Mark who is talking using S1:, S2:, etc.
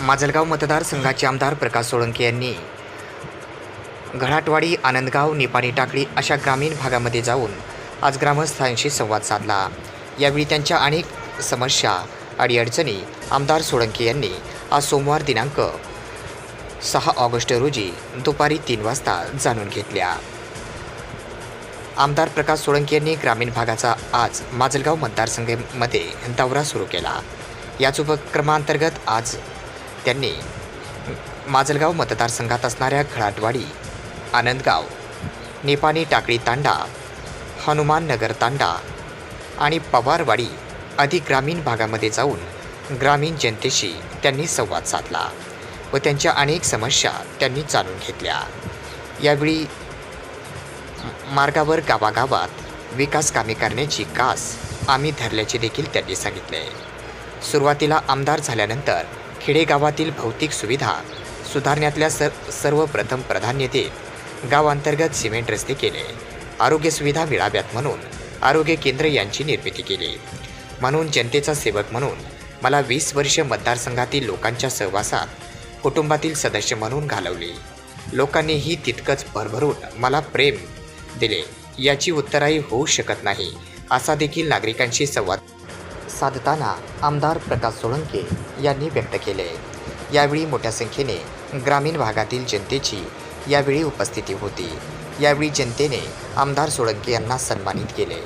S1: माजलगाव मतदारसंघाचे आमदार प्रकाश सोळंके यांनी घराटवाडी आनंदगाव निपाणी टाकळी अशा ग्रामीण भागामध्ये जाऊन आज ग्रामस्थांशी संवाद साधला. यावेळी त्यांच्या अनेक समस्या अडीअडचणी आमदार सोळंके यांनी आज सोमवार दिनांक सहा ऑगस्ट रोजी दुपारी तीन वाजता जाणून घेतल्या. आमदार प्रकाश सोळंके यांनी ग्रामीण भागाचा आज माजलगाव मतदारसंघामध्ये दौरा सुरू केला. याच उपक्रमांतर्गत आज त्यांनी माजलगाव मतदारसंघात असणाऱ्या खळाटवाडी आनंदगाव निपाणी टाकळी तांडा हनुमाननगर तांडा आणि पवारवाडी आदी ग्रामीण भागामध्ये जाऊन ग्रामीण जनतेशी त्यांनी संवाद साधला व त्यांच्या अनेक समस्या त्यांनी जाणून घेतल्या. यावेळी मार्गावर गावागावात विकास कामे करण्याची कास आम्ही धरल्याचे देखील त्यांनी सांगितले. सुरुवातीला आमदार झाल्यानंतर खेडेगावातील भौतिक सुविधा सुधारण्यातल्या सर सर्वप्रथम प्राधान्य देत गावांतर्गत सिमेंट रस्ते केले. आरोग्य सुविधा मिळाव्यात म्हणून आरोग्य केंद्र यांची निर्मिती केली. म्हणून जनतेचा सेवक म्हणून मला वीस वर्ष मतदारसंघातील लोकांच्या सहवासात कुटुंबातील सदस्य म्हणून घालवली. लोकांनीही तितकंच भरभरून मला प्रेम दिले. याची उत्तराई होऊ शकत नाही असा देखील नागरिकांशी संवाद साधताना आमदार प्रकाश सोळंके यांनी व्यक्त केले. यावेळी मोठ्या संख्येने ग्रामीण भागातील जनतेची यावेळी उपस्थिती होती. यावेळी जनतेने आमदार सोळंके यांना सन्मानित केले.